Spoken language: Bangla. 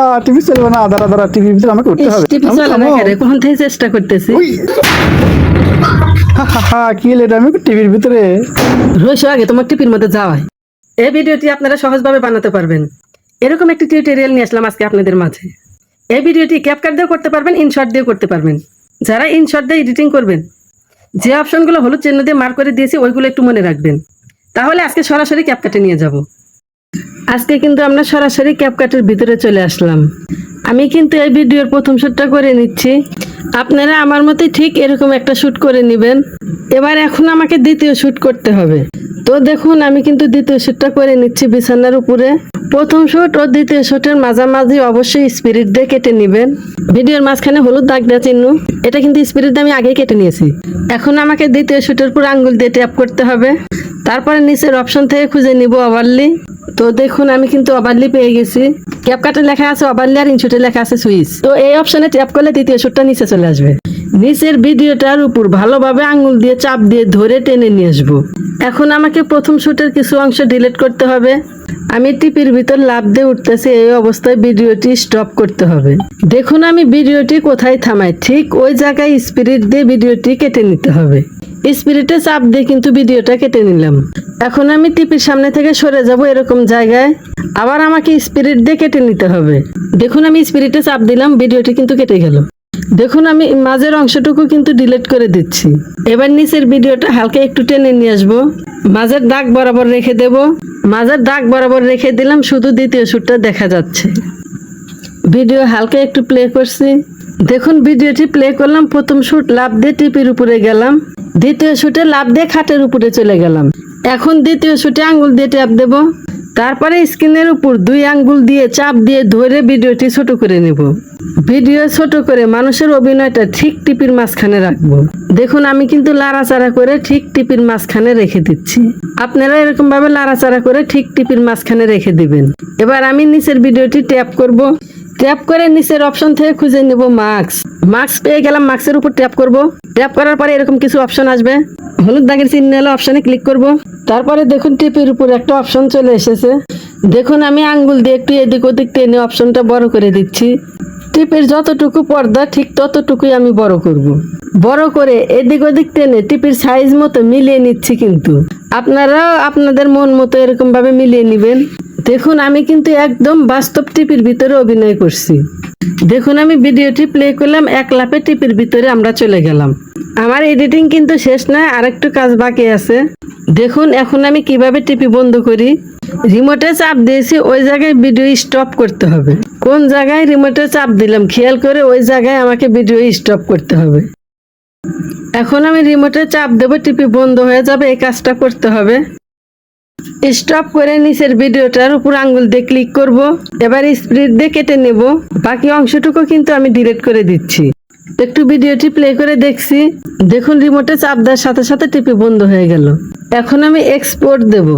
হা টিভি চলবে না দাঁড়া টিভির ভিতরে আমাকে উঠতে হবে। চলে না। কোন থেকে চেষ্টা করতেছি কি হলো এটা? আমি টিভির ভিতরে। রয়েছে আগে তোমার টিপির মধ্যে যাওয়ায়। এই ভিডিওটি আপনারা সহজভাবে বানাতে পারবেন। এরকম একটি টিউটোরিয়াল নিয়ে আসলাম আজকে আপনাদের মাঝে। এই ভিডিওটি ক্যাপকাট দিয়েও করতে পারবেন ইনশর্ট দিয়েও করতে পারবেন। যারা ইনশর্ট দিয়ে এডিটিং করবেন যে অপশনগুলো হলুদ চিহ্ন দিয়ে মার্ক করে দিয়েছি ওইগুলো একটু মনে রাখবেন। তাহলে আজকে সরাসরি ক্যাপকাটে নিয়ে যাব। আজকে কিন্তু আমরা সরাসরি ক্যাপকাটের ভিতরে চলে আসলাম। আমি কিন্তু এই ভিডিওর প্রথম শ্যুটটা করে নিচ্ছি। আপনারা আমার মতে ঠিক এরকম একটা শ্যুট করে নেবেন। এবার এখন আমাকে দ্বিতীয় শ্যুট করতে হবে। তো দেখুন, আমি কিন্তু দ্বিতীয় শ্যুটটা করে নিচ্ছি বিছানার উপরে। প্রথম শ্যুট ও দ্বিতীয় শ্যুটের মাঝামাঝি অবশ্যই স্পিরিট দিয়ে কেটে নেবেন। ভিডিওর মাঝখানে হলুদ দাগ দেওয়া চিহ্ন, এটা কিন্তু স্পিরিট আমি আগেই কেটে নিয়েছি। এখন আমাকে দ্বিতীয় শ্যুটের পুরো আঙ্গুল দিয়ে ট্যাপ করতে হবে। তারপরে নিচের অপশন থেকে খুঁজে নিব ওভারলি তো দেখুন, আমি কিন্তু ওভারলি পেয়ে গেছি। ক্যাপকাটে লেখা আছে ওভারলি আর ইনশুটে লেখা আছে সুইচ তো এই অপশনে ট্যাপ করলে তৃতীয় শুটটা নিচে চলে আসবে। নিচের ভিডিওটার উপর ভালোভাবে আঙুল দিয়ে, চাপ দিয়ে ধরে টেনে নিয়ে আসব। এখন আমাকে প্রথম শুটের কিছু অংশ ডিলিট করতে হবে। আমি টিপির ভিতর লাভ দিয়ে উঠতেছি, এই অবস্থায় ভিডিওটি স্টপ করতে হবে। দেখুন, আমি ভিডিওটি কোথায় থামাই। ঠিক ওই জায়গায় স্পিরিট দিয়ে ভিডিওটি কেটে নিতে হবে। স্পিরিটে চাপ দিয়ে কিন্তু ভিডিওটা কেটে নিলাম। এখন আমি টিপির সামনে থেকে সরে যাব এরকম জায়গায়। আবার আমাকে স্পিরিট দিয়ে কেটে নিতে হবে। দেখুন, আমি স্পিরিটে চাপ দিলাম, ভিডিওটি কিন্তু কেটে গেল। দেখুন, আমি মাঝের অংশটুকু কিন্তু ডিলিট করে দিচ্ছি। এবার নিচের ভিডিওটা হালকা একটু টেনে নিয়ে আসব। মাঝের দাগ বরাবর রেখে দেব। মাঝের দাগ বরাবর রেখে দিলাম, শুধু দ্বিতীয় সুরটা দেখা যাচ্ছে। ভিডিও হালকা একটু প্লে করছি। দেখুন, ভিডিওটি প্লে করলাম, প্রথম শুট লাভ দিয়ে টিপির উপরে গেলাম। দ্বিতীয় শুটে লাভ দিয়ে খাটের উপরে চলে গেলাম। এখন দ্বিতীয় শুটে আঙ্গুল দিয়ে ট্যাপ দেব। তারপরে স্ক্রিনের উপর দুই আঙ্গুল দিয়ে চাপ দিয়ে ধরে ভিডিওটি ছোট করে নেব। ভিডিও ছোট করে মানুষের অভিনয়টা ঠিক টিপির মাঝখানে রাখব। দেখুন, আমি কিন্তু লাড়াচাড়া করে ঠিক টিপির মাঝখানে রেখে দিচ্ছি। আপনারা এরকম ভাবে লাড়াচাড়া করে ঠিক টিপির মাঝখানে রেখে দিবেন। এবার আমি নিচের ভিডিওটি ট্যাপ করব। ট্যাপ করে নিচের অপশন থেকে খুঁজে নেব মাস্ক। মাস্ক পেয়ে গেলাম, মাস্কের উপর ট্যাপ করব। ট্যাপ করার পরে এরকম কিছু অপশন আসবে। হলুদ দাগের চিহ্ন এলো, অপশনে ক্লিক করব। তারপরে দেখুন টিপের উপর একটা অপশন চলে এসেছে। দেখুন আমি আঙ্গুল দিয়ে একটু এদিক ওদিক টেনে অপশনটা বড় করে দিচ্ছি। টিপের যতটুকু পর্দা, ঠিক ততটুকুই আমি বড় করব। বড় করে এদিক ওদিক টেনে টিপের সাইজ মতো মিলিয়ে নিচ্ছি কিন্তু। আপনারাও আপনাদের মন মতো এরকম ভাবে মিলিয়ে নেবেন। দেখুন আমি কিন্তু একদম বাস্তব টিপির ভিতরে অভিনয় করছি। দেখুন আমি ভিডিওটি প্লে করলাম, এক লাপে টিপির ভিতরে আমরা চলে গেলাম। আমার এডিটিং কিন্তু শেষ নয়, আরেকটু কাজ বাকি আছে। দেখুন, এখন আমি কীভাবে টিপি বন্ধ করি। রিমোটে চাপ দিয়েছি, ওই জায়গায় ভিডিও স্টপ করতে হবে। কোন জায়গায় রিমোটে চাপ দিলাম, খেয়াল করে ওই জায়গায় আমাকে ভিডিও স্টপ করতে হবে। এখন আমি রিমোটে চাপ দেবো, টিপি বন্ধ হয়ে যাবে, এই কাজটা করতে হবে। স্টপ করে নিচের ভিডিওটার উপর আঙ্গুল দিয়ে ক্লিক করব। এবার স্প্রিট দিয়ে কেটে নেব। বাকি অংশটুকু কিন্তু আমি ডিলিট করে দিচ্ছি। একটু ভিডিওটি প্লে করে দেখছি। দেখুন রিমোটে চাপ দেওয়ার সাথে সাথে টিপি বন্ধ হয়ে গেল। এখন আমি এক্সপোর্ট দেব।